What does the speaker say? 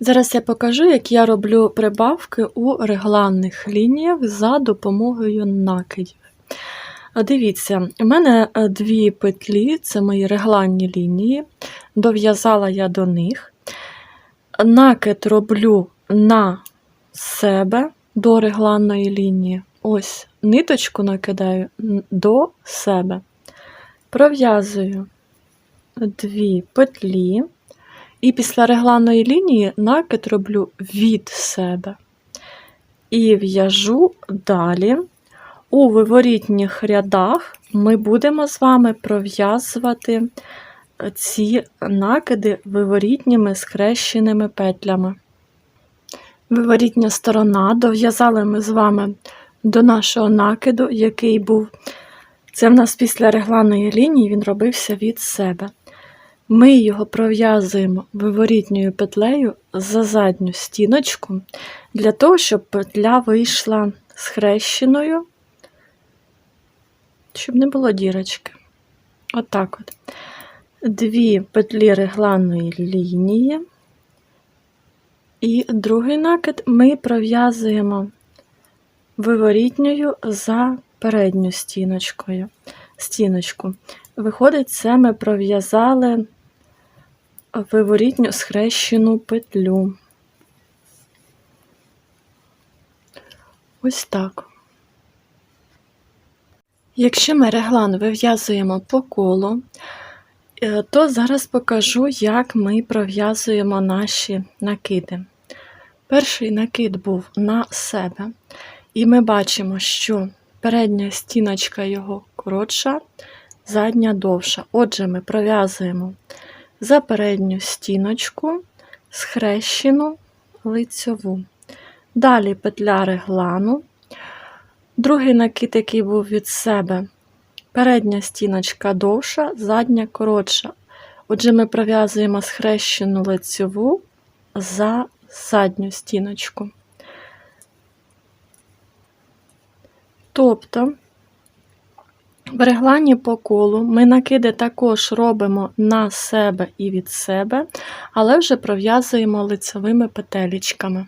Зараз я покажу, як я роблю прибавки у регланних лініях за допомогою накидів. Дивіться, у мене е, дві петлі, це мої регланні лінії. Дов'язала я до них. Накид роблю на себе до регланної лінії. Ось ниточку накидаю до себе. Пров'язую дві петлі. І після регланної лінії накид роблю від себе. І в'яжу далі. У виворітніх рядах ми будемо з вами пров'язувати ці накиди виворітніми схрещеними петлями. Виворітня сторона дов'язали ми з вами до нашого накиду, який був. Це в нас після регланної лінії він робився від себе. Ми його пров'язуємо виворітньою петлею за задню стіночку, для того, щоб петля вийшла схрещеною, щоб не було дірочки. Отак от. Дві петлі регланної лінії. І другий накид ми пров'язуємо виворітньою за передню стіночкою. стіночку. Виходить, це ми пров'язали виворітню схрещену петлю. Ось так. Якщо ми реглан вив'язуємо по колу, е, то зараз покажу, як ми пров'язуємо наші накиди. Перший накид був на себе, і ми бачимо, що передня стіночка його коротша, задня довша. Отже, ми пров'язуємо за передню стіночку схрещену лицьову. Далі петля реглану. Другий накид, який був від себе, передня стіночка довша, задня коротша. Отже, ми пров'язуємо схрещену лицьову за задню стіночку. Тобто, в реглані по колу ми накиди також робимо на себе і від себе, але вже пров'язуємо лицевими петелечками.